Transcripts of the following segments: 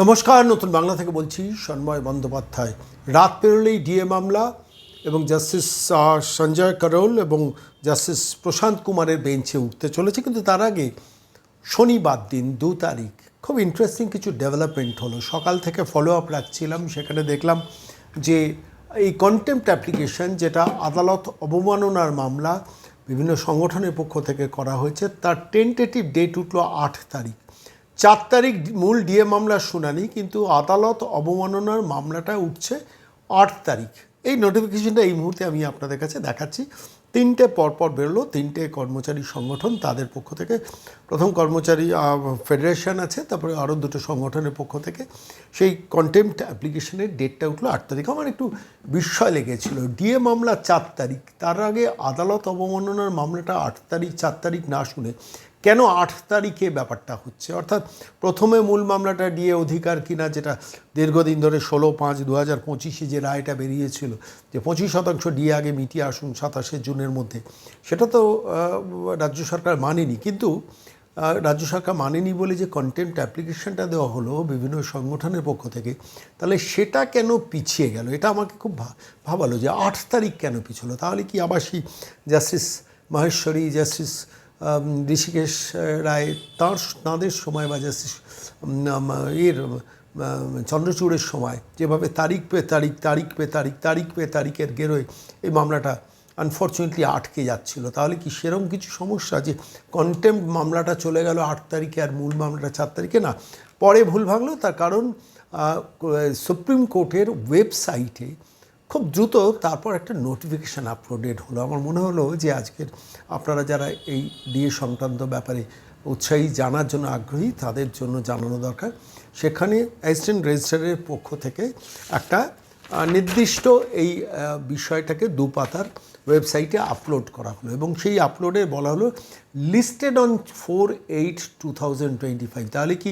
নমস্কার, নতুন বাংলা থেকে বলছি সন্ময় বন্দ্যোপাধ্যায়। রাত পেরোলেই ডিএ মামলা এবং জাস্টিস সঞ্জয় করোল এবং জাস্টিস প্রশান্ত কুমারের বেঞ্চে উঠতে চলেছে। কিন্তু তার আগে শনিবার দিন দু তারিখ খুব ইন্টারেস্টিং কিছু ডেভেলপমেন্ট হলো। সকাল থেকে ফলো আপ রাখছিলাম, সেখানে দেখলাম যে এই কন্টেম্পট অ্যাপ্লিকেশন যেটা আদালত অবমাননার মামলা বিভিন্ন সংগঠনের পক্ষ থেকে করা হয়েছে, তার টেন্টেটিভ ডেট উঠল আট তারিখ। চার তারিখ মূল ডিএ মামলার শুনানি, কিন্তু আদালত অবমাননার মামলাটা উঠছে আট তারিখ। এই নোটিফিকেশনটা এই মুহূর্তে আমি আপনাদের কাছে দেখাচ্ছি। তিনটে পরপর বেরোলো, তিনটে কর্মচারী সংগঠন তাদের পক্ষ থেকে। প্রথম কর্মচারী ফেডারেশন আছে, তারপরে আরও দুটো সংগঠনের পক্ষ থেকে। সেই কন্টেম্পট অ্যাপ্লিকেশনের ডেটটা উঠল আট তারিখ। আমার একটু বিস্ময় লেগেছিল। ডিএ মামলা চার তারিখ, তার আগে আদালত অবমাননার মামলাটা আট তারিখ, চার তারিখ না শুনে কেন আট তারিখে ব্যাপারটা হচ্ছে? অর্থাৎ প্রথমে মূল মামলাটা ডিএ অধিকার কিনা, যেটা দীর্ঘদিন ধরে ষোলো পাঁচ দু হাজার পঁচিশে যে রায়টা বেরিয়েছিল, যে পঁচিশ শতাংশ ডিএ আগে মিটিয়ে আসুন সাতাশে জুনের মধ্যে, সেটা তো রাজ্য সরকার মানেনি। কিন্তু রাজ্য সরকার মানেনি বলে যে কন্টেম্পট অ্যাপ্লিকেশনটা দেওয়া হলো বিভিন্ন সংগঠনের পক্ষ থেকে, তাহলে সেটা কেন পিছিয়ে গেল? এটা আমাকে খুব ভাবালো যে আট তারিখ কেন পিছলো? তাহলে কি আবার সেই জাস্টিস, মহেশ্বরী জাস্টিস ঋষিকেশ রায়, তাঁর তাঁদের সময় বা এর চন্দ্রচূড়ের সময়, যেভাবে তারিখ পে তারিখ তারিখ পে তারিখ তারিখ পে তারিখের গেরোয় এই মামলাটা আনফর্চুনেটলি আটকে যাচ্ছিল। তাহলে কি সেরকম কিছু সমস্যা যে কন্টেম্প মামলাটা চলে গেল আট তারিখে আর মূল মামলাটা চার তারিখে? না, পরে ভুল ভাঙলো, তার কারণ সুপ্রিম কোর্টের ওয়েবসাইটে খুব দ্রুত তারপর একটা নোটিফিকেশান আপলোডেড হলো। আমার মনে হলো যে আজকের আপনারা যারা এই ডিএ সংক্রান্ত ব্যাপারে উৎসাহী জানার জন্য আগ্রহী, তাদের জন্য জানানো দরকার। সেখানে অ্যাসিস্ট্যান্ট রেজিস্ট্রারের পক্ষ থেকে একটা নির্দিষ্ট এই বিষয়টাকে দু পাতার ওয়েবসাইটে আপলোড করা হলো এবং সেই আপলোডে বলা হলো listed on four eight two thousand twenty five. তাহলে কি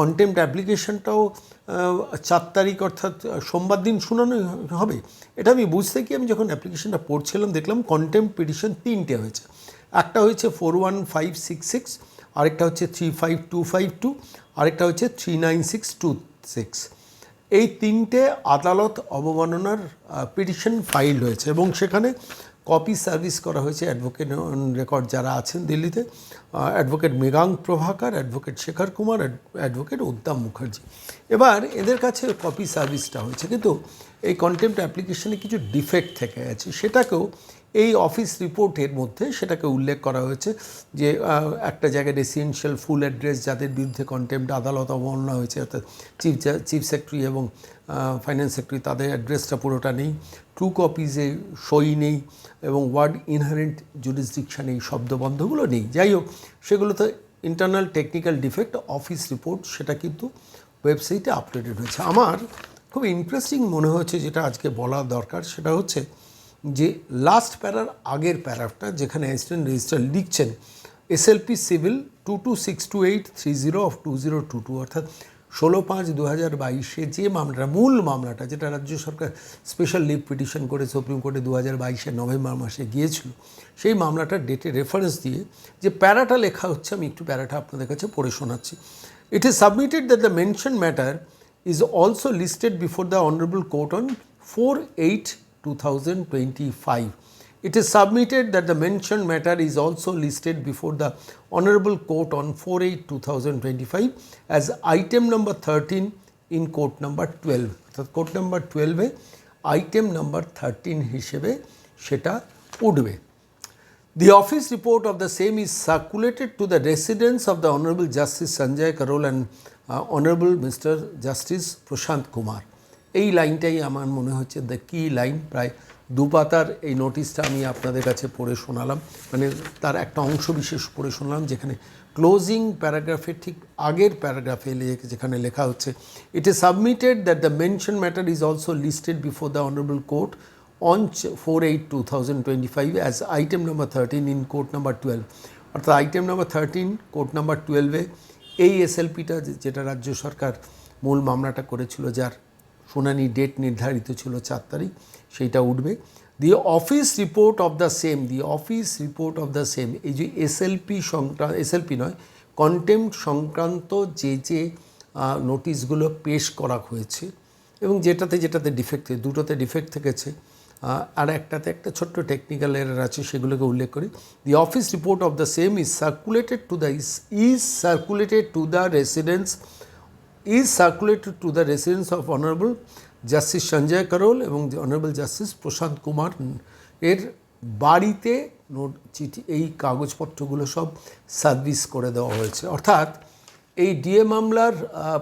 কন্টেম্পট অ্যাপ্লিকেশনটাও চার তারিখ অর্থাৎ সোমবার দিন শুনানো হবে? এটা আমি বুঝতে কি আমি যখন অ্যাপ্লিকেশনটা পড়ছিলাম, দেখলাম কন্টেম্প পিটিশন তিনটে হয়েছে। একটা হয়েছে four one five six six, আরেকটা হচ্ছে three five two five two, আরেকটা হচ্ছে three nine six two six. এই তিনটে আদালত অবমাননার পিটিশন ফাইল হয়েছে এবং সেখানে কপি সার্ভিস করা হয়েছে অ্যাডভোকেট রেকর্ড যারা আছেন দিল্লিতে advocate Megang Prabhakar advocate Shekhar Kumar advocate Uddam Mukherjee. এবার এদের কাছে কপি সার্ভিসটা হয়েছে, কিন্তু এই কন্টেম্পট অ্যাপ্লিকেশনে কিছু ডিফেক্ট থেকে গেছে। সেটাকেও এই অফিস রিপোর্টের মধ্যে সেটাকে উল্লেখ করা হয়েছে যে একটা জায়গায় রেসিডেন্সিয়াল ফুল অ্যাড্রেস যাদের বিরুদ্ধে কন্টেম্পট আদালত অবমাননা হয়েছে, অর্থাৎ চিফ চিফ সেক্রেটারি এবং ফাইন্যান্স সেক্রেটারি তাদের অ্যাড্রেসটা পুরোটা নেই। ট্রু কপিজে সই নেই এবং ওয়ার্ড ইনহারেন্ট জুরিসডিকশান এই শব্দবন্ধগুলো নেই। যাই হোক, সেগুলো তো internal technical defect office report সেটা কিন্তু ওয়েবসাইটে আপডেটেড হয়েছে। আমার খুব ইন্টারেস্টিং মনে হয়েছে যেটা আজকে বলা দরকার, সেটা হচ্ছে যে লাস্ট প্যারার আগের প্যারাটা যেখানে অ্যাসিস্ট্যান্ট রেজিস্ট্রার লিখছেন SLP civil two two six two eight three zero of two zero two two অর্থাৎ ষোলো পাঁচ দু হাজার বাইশে যে মামলাটা, মূল মামলাটা যেটা রাজ্য সরকার স্পেশাল লিভ পিটিশন করে সুপ্রিম কোর্টে দু হাজার বাইশে নভেম্বর মাসে গিয়েছিল, সেই মামলাটার ডেটে রেফারেন্স দিয়ে যে প্যারাটা লেখা হচ্ছে, আমি একটু প্যারাটা আপনাদের কাছে পড়ে শোনাচ্ছি। It is submitted that the mention matter is also listed before the Honorable Court on 4 8 2025. It is submitted that the mentioned matter is also listed before the Honorable Court on 4 8 2025 as item number 13 in court number 12. অর্থাৎ court number টুয়েলভে item number thirteen হিসেবে সেটা উঠবে The office report of the same is circulated to the residents of the Honorable Justice Sanjay Karol and uh, Honorable Mr. Justice Prashant Kumar. এই লাইনটাই আমার মনে হচ্ছে the কি লাইন প্রায় দু পাতার এই নোটিশটা আমি আপনাদের কাছে পড়ে শোনালাম। মানে তার একটা অংশ বিশেষ পড়ে শোনালাম, যেখানে ক্লোজিং প্যারাগ্রাফের ঠিক আগের প্যারাগ্রাফে যেখানে লেখা হচ্ছে it is submitted that the mention matter is also listed before the honourable court on 4-8-2025 as item number 13 in court number 12 অর্থাৎ item number thirteen court number টুয়েলভে এই এসএলপিটা যেটা রাজ্য সরকার মূল মামলাটা করেছিল, যার শুনানি ডেট নির্ধারিত ছিল চার তারিখ, সেইটা উঠবে। The office report of the same the office report of the same এই যে এসএলপি সংক্রান্ত এসএলপি নয় কন্টেম্প সংক্রান্ত যে যে নোটিশগুলো পেশ করা হয়েছে এবং যেটাতে যেটাতে ডিফেক্ট দুটোতে ডিফেক্ট থেকেছে আর একটাতে একটা ছোট্ট টেকনিক্যাল এরার আছে, সেগুলোকে উল্লেখ করি। The office report of the same is circulated to the is circulated to the residents is circulated to the residence of Honorable Justice Sanjay Karol এবং Honorable Justice প্রশান্ত কুমার এর বাড়িতে নোট, চিঠি, এই কাগজপত্রগুলো সব সার্ভিস করে দেওয়া হয়েছে। অর্থাৎ এই ডিএ মামলার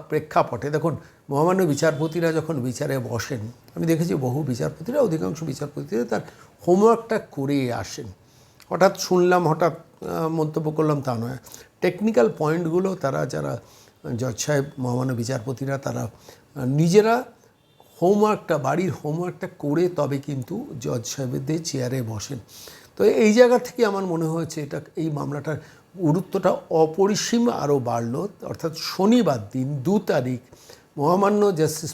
প্রেক্ষাপটে দেখুন, মহামান্য বিচারপতিরা যখন বিচারে বসেন, আমি দেখেছি বহু বিচারপতিরা, অধিকাংশ বিচারপতিরা তার হোমওয়ার্কটা করে আসেন। হঠাৎ শুনলাম, হঠাৎ মন্তব্য করলাম তা নয়। টেকনিক্যাল পয়েন্টগুলো তারা যারা জজ সাহেব, মহামান্য বিচারপতিরা, তারা নিজেরা হোমওয়ার্কটা, বাড়ির হোমওয়ার্কটা করে তবে কিন্তু জজ সাহেবদের চেয়ারে বসেন। তো এই জায়গা থেকে আমার মনে হয়েছে এটা, এই মামলাটার গুরুত্বটা অপরিসীম আরও বাড়লো। অর্থাৎ শনিবার দিন দু তারিখ মহামান্য জাস্টিস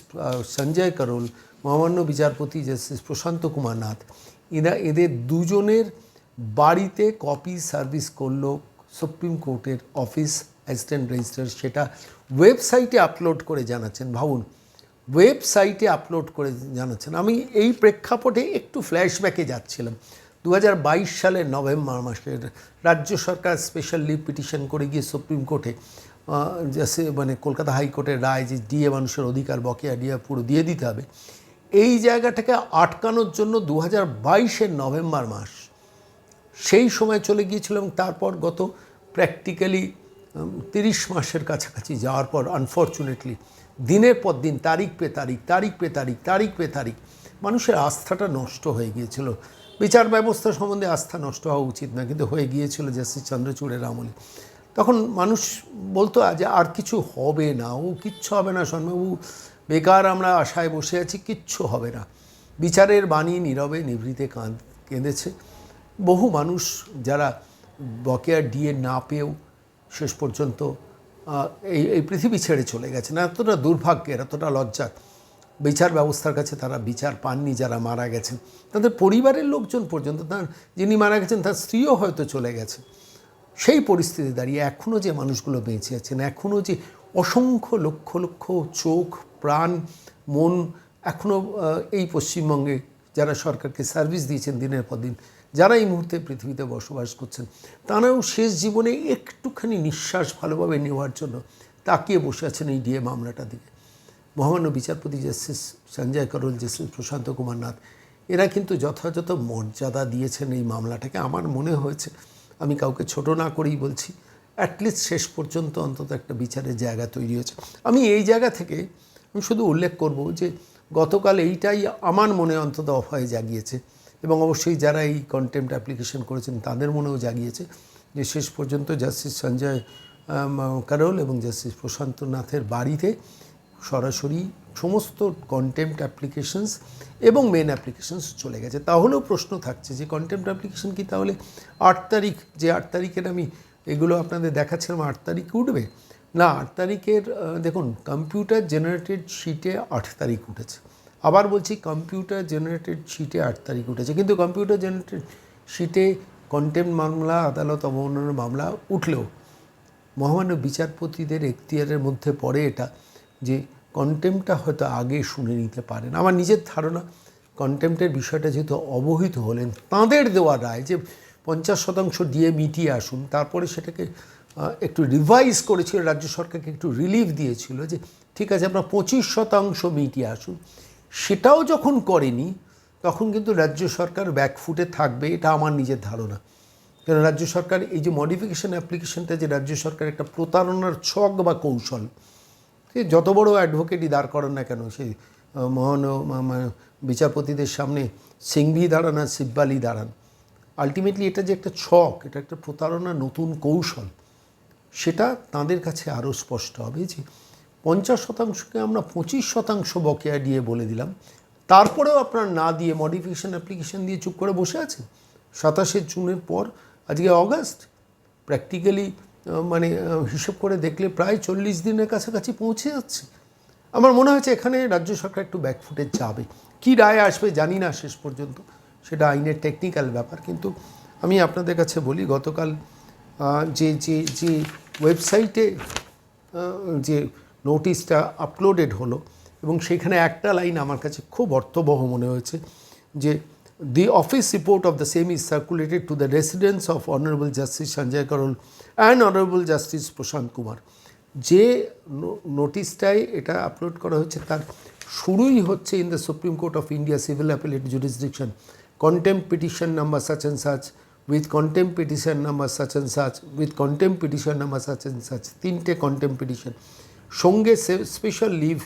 সঞ্জয় করল, মহামান্য বিচারপতি জাস্টিস প্রশান্ত কুমার নাথ, এরা, এদের দুজনের বাড়িতে কপি সার্ভিস করল সুপ্রিম কোর্টের অফিস অ্যাসিস্ট্যান্ট রেজিস্ট্রার, সেটা ওয়েবসাইটে আপলোড করে জানাচ্ছেন। ভাবুন, ওয়েবসাইটে আপলোড করে জানাচ্ছেন। আমি এই প্রেক্ষাপটে একটু ফ্ল্যাশব্যাকে যাচ্ছিলাম। দু হাজার বাইশ সালের নভেম্বর মাসের রাজ্য সরকার স্পেশাল লিভ পিটিশন করে গিয়ে সুপ্রিম কোর্টে মানে কলকাতা হাইকোর্টের রায় যে ডিএ মানুষের অধিকার বকেয়া ডিএ পুরো দিয়ে দিতে হবে। এই জায়গাটাকে আটকানোর জন্য দু হাজার বাইশের নভেম্বর মাস, সেই সময় চলে গিয়েছিল এবং তারপর গত প্র্যাকটিক্যালি তিরিশ মাসের কাছাকাছি যাওয়ার পর আনফর্চুনেটলি দিনের পর দিন, তারিখ পে তারিখ তারিখ পে তারিখ তারিখ পে তারিখ, মানুষের আস্থাটা নষ্ট হয়ে গিয়েছিল। বিচার ব্যবস্থা সম্বন্ধে আস্থা নষ্ট হওয়া উচিত না কিন্তু হয়ে গিয়েছিল জাস্টিস চন্দ্রচূড়ের আমলে। তখন মানুষ বলতো যে আর কিছু হবে না, ও কিচ্ছু হবে না সন্মবাবু বেকার আমরা আশায় বসে আছি, কিচ্ছু হবে না। বিচারের বাণী নীরবে, নিভৃতে কাঁদ, কেঁদেছে। বহু মানুষ যারা বকেয়া ডিএ না পেয়েও শেষ পর্যন্ত এই এই পৃথিবী ছেড়ে চলে গেছেন এতটা দুর্ভাগ্যের, এতটা লজ্জা বিচার ব্যবস্থার কাছে তারা বিচার পাননি, যারা মারা গেছেন। তাদের পরিবারের লোকজন পর্যন্ত, তার, যিনি মারা গেছেন, তার স্ত্রীও হয়তো চলে গেছে। সেই পরিস্থিতি দাঁড়িয়ে এখনও যে মানুষগুলো বেঁচে আছেন এখনও যে অসংখ্য লক্ষ লক্ষ চোখ, প্রাণ, মন এখনও এই পশ্চিমবঙ্গে যারা সরকারকে সার্ভিস দিয়েছেন দিনের পর দিন যারা এই মুহূর্তে পৃথিবীতে বসবাস করছেন, তারাও শেষ জীবনে একটুখানি নিঃশ্বাস ভালোভাবে নেওয়ার জন্য তাকিয়ে বসে আছেন এই ডিএ মামলাটা দিকে। মহামান্য বিচারপতি জাস্টিস সঞ্জয় করল, জাস্টিস প্রশান্ত কুমার নাথ, এরা কিন্তু যথাযথ মর্যাদা দিয়েছেন এই মামলাটাকে। আমার মনে হয়েছে, আমি কাউকে ছোট না করেই বলছি অ্যাটলিস্ট শেষ পর্যন্ত অন্তত একটা বিচারের জায়গা তৈরি হয়েছে। আমি এই জায়গা থেকে আমি শুধু উল্লেখ করব যে গতকাল এইটাই আমার মনে অন্তত অভয় জাগিয়েছে। এবং অবশ্যই যারা এই কন্টেম্পট অ্যাপ্লিকেশন করেছেন, তাদের মনেও জাগিয়েছে যে শেষ পর্যন্ত জাস্টিস সঞ্জয় কারোল এবং জাস্টিস প্রশান্ত নাথের বাড়িতে সরাসরি সমস্ত কন্টেম্পট অ্যাপ্লিকেশনস এবং মেন অ্যাপ্লিকেশনস চলে গেছে। তাহলেও প্রশ্ন থাকছে যে কন্টেম্পট অ্যাপ্লিকেশন কি তাহলে আট তারিখ, যে আট তারিখের আমি এগুলো আপনাদের দেখাচ্ছিলাম, আট তারিখ উঠবে? না, আট তারিখের দেখুন কম্পিউটার জেনারেটেড শিটে আট তারিখ উঠেছে। আবার বলছি কম্পিউটার জেনারেটেড শিটে আট তারিখ উঠেছে। কিন্তু কম্পিউটার জেনারেটেড শিটে কন্টেম্প মামলা, আদালত অবমাননার মামলা উঠলেও মহামান্য বিচারপতিদের এখতিয়ারের মধ্যে পড়ে এটা যে কন্টেম্পটা হয়তো আগে শুনে নিতে পারেন। আমার নিজের ধারণা কন্টেম্পটের বিষয়টা যেহেতু অবহিত হলেন, তাঁদের দেওয়া রায় যে পঞ্চাশ শতাংশ দিয়ে মিটিয়ে আসুন, তারপরে সেটাকে একটু রিভাইজ করেছিল, রাজ্য সরকারকে একটু রিলিফ দিয়েছিল যে, ঠিক আছে আপনার পঁচিশ শতাংশ মিটিয়ে আসুন। সেটাও যখন করেনি তখন কিন্তু রাজ্য সরকার ব্যাকফুটে থাকবে এটা আমার নিজের ধারণা। কেন রাজ্য সরকার এই যে মডিফিকেশন অ্যাপ্লিকেশনটা যে রাজ্য সরকার একটা প্রতারণার ছক বা কৌশল সে যত বড় অ্যাডভোকেটই দাঁড় করেন না কেন আহ, মহান বিচারপতিদের সামনে সিংভি দাঁড়ান আর সিব্বালি দাঁড়ান। আলটিমেটলি এটা যে একটা ছক এটা একটা প্রতারণার নতুন কৌশল সেটা তাদের কাছে আরও স্পষ্ট হবে যে পঞ্চাশ শতাংশকে আমরা পঁচিশ শতাংশ বকেয়া দিয়ে বলে দিলাম। তারপরেও আপনার না দিয়ে মডিফিকেশন অ্যাপ্লিকেশন দিয়ে চুপ করে বসে আছেন? সাতাশে জুনের পর, আজকে অগাস্ট প্র্যাকটিক্যালি মানে হিসেব করে দেখলে প্রায় চল্লিশ দিনের কাছাকাছি পৌঁছে যাচ্ছে। আমার মনে হয়েছে এখানে রাজ্য সরকার একটু ব্যাকফুটে যাবে। কি রায় আসবে জানি না শেষ পর্যন্ত। সেটা আইনের টেকনিক্যাল ব্যাপার। কিন্তু আমি আপনাদের কাছে বলি, গতকাল যে যে যে ওয়েবসাইটে যে নোটিশটা আপলোডেড হলো এবং সেখানে একটা লাইন আমার কাছে খুব অর্থবহ মনে হয়েছে যে the office report of the same is circulated to the residence of honourable justice Sanjay Karol and honourable justice Prashant Kumar যে নোটিশটায় এটা আপলোড করা হয়েছে তার শুরুই হচ্ছে in the supreme court of India civil appellate jurisdiction contempt petition number such and such with contempt petition number such and such with contempt petition number such and such তিনটে contempt petition সঙ্গে special leave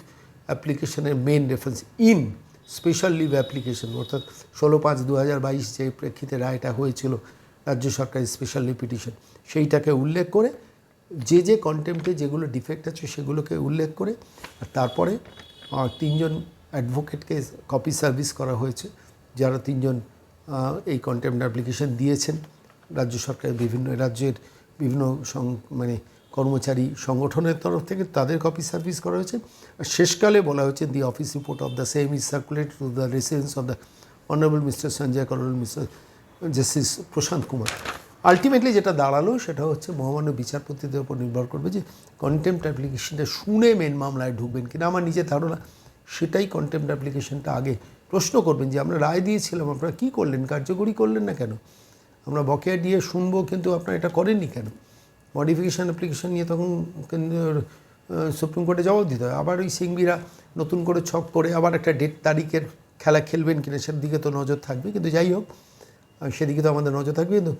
অ্যাপ্লিকেশনের main reference in special leave application অর্থাৎ ষোলো পাঁচ দু হাজার বাইশ যে প্রেক্ষিতে রায়টা হয়েছিল রাজ্য সরকারের স্পেশাল লিভ পিটিশন সেইটাকে উল্লেখ করে যে যে কন্টেম্পটে যেগুলো ডিফেক্ট আছে সেগুলোকে উল্লেখ করে আর তারপরে তিনজন অ্যাডভোকেটকে কপি সার্ভিস করা হয়েছে, যারা তিনজন এই কন্টেম্পট অ্যাপ্লিকেশন দিয়েছেন। রাজ্য সরকারের বিভিন্ন, রাজ্যের বিভিন্ন সং- মানে কর্মচারী সংগঠনের তরফ থেকে তাদের কপি সার্ভিস করা হয়েছে। শেষকালে বলা হয়েছে the office report of the same is circulate to the residence of the honourable mister Sanjay Karol mister justice Prashant Kumar ultimately যেটা দাঁড়াল সেটা হচ্ছে, মহামান্য বিচারপতিদের উপর নির্ভর করবে যে কন্টেম্প অ্যাপ্লিকেশনটা শুনে মেন মামলায় ঢুকবেন কিনা। আমার নিজের ধারণা, সেটাই কন্টেম্পট অ্যাপ্লিকেশনটা আগে প্রশ্ন করবেন যে, আমরা রায় দিয়েছিলাম, আপনারা কী করলেন? কার্যকরী করলেন না কেন? আমরা বকেয়া দিয়ে শুনব, কিন্তু আপনারা এটা করেননি কেন? মডিফিকেশান অ্যাপ্লিকেশন নিয়ে তখন সুপ্রিম কোর্টে জবাব দিতে হয়। আবার ওই সিংবিরা নতুন করে ছক করে আবার একটা ডেট তারিখের খেলা খেলবেন কিনা সেদিকে দিকে তো নজর থাকবে। কিন্তু যাই হোক সেদিকে তো আমাদের নজর থাকবে। কিন্তু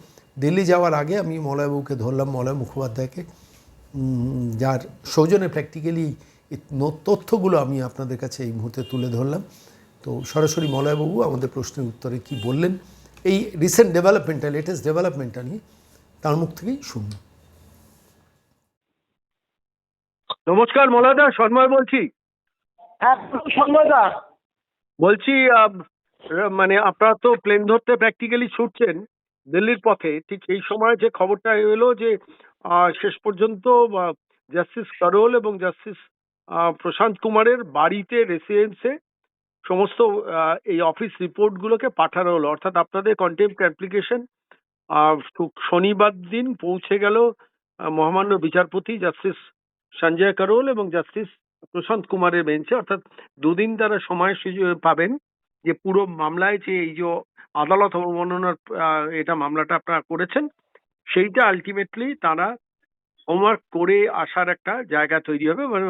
দিল্লি যাওয়ার আগে আমি মলয়বাবুকে ধরলাম, মলয় মুখোপাধ্যায়কে। যার সৌজনে প্র্যাকটিক্যালি তথ্যগুলো আমি আপনাদের কাছে এই মুহূর্তে তুলে ধরলাম। তো সরাসরি মলয়বাবু আমাদের প্রশ্নের উত্তরে কি বললেন? এই রিসেন্ট ডেভেলপমেন্টটা লেটেস্ট ডেভেলপমেন্টটা নিয়ে তার মুখ থেকেই শুনুন নমস্কার মলাদা সন্ময় বলছি। হ্যাঁ বলছি মানে আপনারা তো প্লেন ধরতে প্র্যাকটিক্যালি ছুটছেন দিল্লির পথে। ঠিক এই সময় যে খবরটা এলো যে শেষ পর্যন্ত জাস্টিস করোল এবং জাস্টিস প্রশান্ত কুমারের বাড়িতে রেসিডেন্সে সমস্ত এই অফিস রিপোর্টগুলোকে পাঠানো হলো। অর্থাৎ আপনাদের কন্টেম্প অ্যাপ্লিকেশন শনিবার দিন পৌঁছে গেল মহামান্য বিচারপতি জাস্টিস সঞ্জয় করোল এবং জাস্টিস প্রশান্ত কুমারের বেঞ্চে, অর্থাৎ দুদিন তারা সময় সুযোগ পাবেন যে পুরো মামলায় যে এই যে আদালত অবমাননার এটা মামলাটা আপনারা করেছেন, সেইটা আলটিমেটলি তারা হোমওয়ার্ক করে আসার একটা জায়গা তৈরি হবে। মানে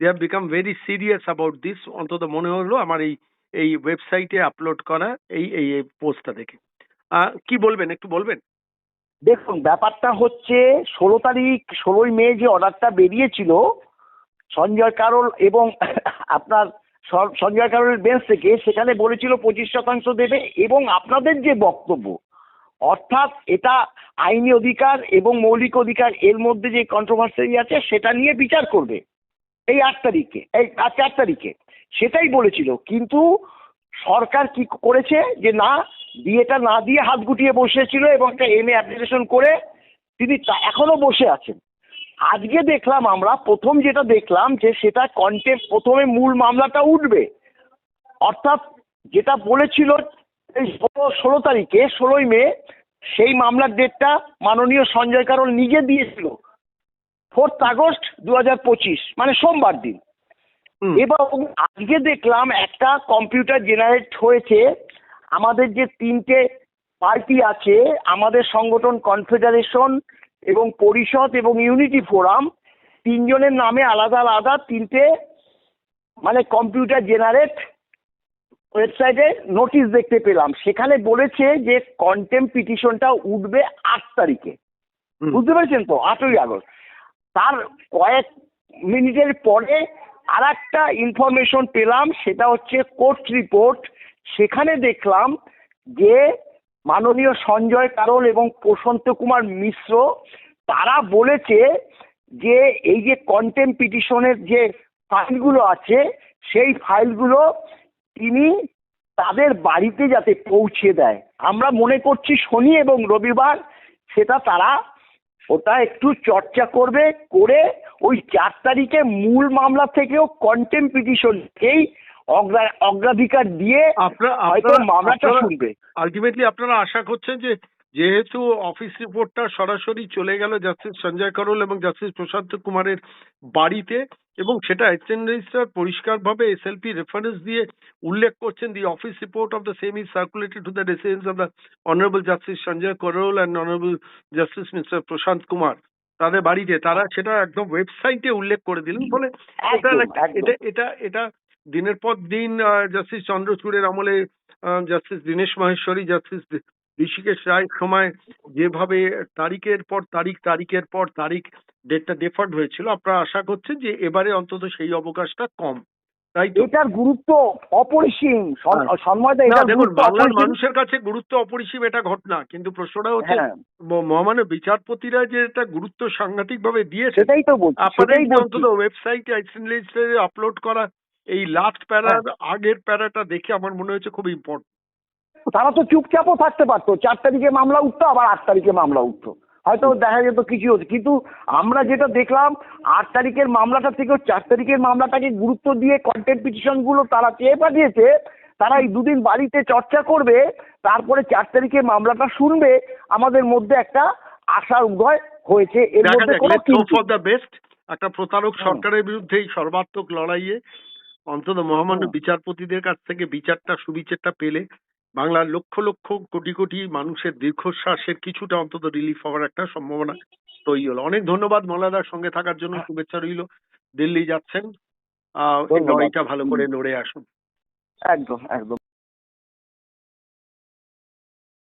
they have become very serious about this অন্তত মনে হলো আমার এই এই ওয়েবসাইটে আপলোড করা, এই এই পোস্টটা দেখে। কি বলবেন? একটু বলবেন? দেখুন, ব্যাপারটা হচ্ছে ষোলো তারিখ, ষোলোই মে যে অর্ডারটা বেরিয়েছিল, সঞ্জয় কারোল এবং আপনার সঞ্জয় কারোলের বেঞ্চ থেকে সেখানে বলেছিল পঁচিশ শতাংশ দেবে এবং আপনাদের যে বক্তব্য, অর্থাৎ এটা আইনি অধিকার এবং মৌলিক অধিকার এর মধ্যে যে কন্ট্রোভার্সি আছে সেটা নিয়ে বিচার করবে। এই আট তারিখে, এই চার তারিখে। সেটাই বলেছিল, কিন্তু সরকার কি করেছে যে না বিয়েটা না দিয়ে হাত গুটিয়ে বসেছিল এবং একটা এম এ অ্যাপ্লিকেশন করে তিনি তা- এখনও বসে আছেন। আজকে দেখলাম আমরা প্রথম যেটা দেখলাম যে সেটা কন্টেম্প প্রথমে মূল মামলাটা উঠবে। অর্থাৎ যেটা বলেছিল ষোলো ষোলো তারিখে ষোলোই মে সেই মামলার ডেটটা মাননীয় সঞ্জয় কারোল নিজে দিয়েছিল। ফোর্থ আগস্ট দু হাজার পঁচিশ মানে সোমবার দিন। এবং আজকে দেখলাম একটা কম্পিউটার জেনারেট হয়েছে আমাদের যে তিনটে পার্টি আছে আমাদের সংগঠন কনফেডারেশন এবং পরিষদ এবং ইউনিটি ফোরাম তিনজনের নামে আলাদা আলাদা তিনটে মানে কম্পিউটার জেনারেট ওয়েবসাইটে নোটিশ দেখতে পেলাম। সেখানে বলেছে যে কন্টেম্প পিটিশনটা উঠবে আট তারিখে। বুঝতে পেরেছেন তো? আটই আগস্ট। তার কয়েক মিনিটের পরে আর একটা ইনফরমেশন পেলাম সেটা হচ্ছে কোর্ট রিপোর্ট সেখানে দেখলাম যে মাননীয় সঞ্জয় কারোল এবং প্রশান্ত কুমার মিশ্র, তারা বলেছে যে এই যে কন্টেম্প পিটিশনের যে ফাইলগুলো আছে, সেই ফাইলগুলো তিনি তাদের বাড়িতে যাতে পৌঁছে দেয়। আমরা মনে করছি শনি এবং রবিবার সেটা তারা ওটা একটু চর্চা করবে, করে ওই চার তারিখে মূল মামলা থেকেও কন্টেম্প পিটিশনকেই অগ্রা- অগ্রাধিকার দিয়ে হয়তো মামলাটা শুনবে। আলটিমেটলি আপনারা আশা করছেন যে যেহেতু অফিস রিপোর্টটা সরাসরি চলে গেল জাস্টিস সঞ্জয় করল এবং জাস্টিস প্রশান্ত কুমারের বাড়িতে এবং সেটা অ্যাসিস্ট্যান্ট রেজিস্ট্রার পরিষ্কারভাবে এসএলপি রেফারেন্স দিয়ে উল্লেখ করছেন the office report of the same is circulated to the residence of the honourable justice Sanjay Karol and honourable justice mister Prashant Kumar তাদের বাড়িতে। তারা সেটা একদম ওয়েবসাইটে উল্লেখ করে দিলেন। ফলে এটা এটা এটা দিনের পর দিন জাস্টিস চন্দ্রচূড়ের আমলে জাস্টিস দীনেশ মাহেশ্বরী জাস্টিস ঋষিকেশ রায়ের সময় যেভাবে তারিখের পর তারিখ তারিখের পর তারিখ ডেটটা ডেফার্ড হয়েছিল আপনারা আশা করছেন যে এবারে অন্তত সেই অবকাশটা কম। তাই এটার গুরুত্ব অপরিসীম। হ্যাঁ। দেখুন বাংলার মানুষের কাছে গুরুত্ব অপরিসীম এটা ঘটনা কিন্তু প্রশ্নটা হচ্ছে হ্যাঁ। মহামান্য বিচারপতিরা যে এটা গুরুত্ব সাংঘাতিক ভাবে দিয়েছে সেটাই তো বলছি আপনাদের অন্তত ওয়েবসাইটে আপলোড করা এই লাস্ট প্যারার আগের প্যারাটা দেখে আমার মনে হয়েছে খুব ইম্পর্টেন্ট তারা তো চুপচাপও থাকতে পারতো। চার তারিখে মামলা উঠতো আবার আট তারিখে মামলা উঠতো। হয়তো দেখা যেত কিছু হতো। কিন্তু আমরা যেটা দেখলাম আট তারিখের মামলাটা থেকেও চার তারিখের মামলাটাকে গুরুত্ব দিয়ে কন্টেন্ট পিটিশনগুলো তারা চেয়ে পাঠিয়েছে তারা এই দুদিন বাড়িতে চর্চা করবে তারপরে চার তারিখে মামলাটা শুনবে আমাদের মধ্যে একটা আশার উদয় হয়েছে। এর মধ্যে কোনো ফর দ্য বেস্ট একটা প্রতারক সরকারের বিরুদ্ধে এই সর্বাত্মক লড়াইয়ে অন্তত মহামান্য বিচারপতিদের কাছ থেকে বিচারটা সুবিচারটা পেলে বাংলার লক্ষ লক্ষ কোটি কোটি মানুষের দীর্ঘশ্বাসের কিছুটা অন্তত রিলিফ হওয়ার একটা সম্ভাবনা তৈরি হলো। অনেক ধন্যবাদ মলাদার সঙ্গে থাকার জন্য শুভেচ্ছা রইল। দিল্লি যাচ্ছেন। আহ লড়াইটা ভালো করে নড়ে আসুন। একদম একদম।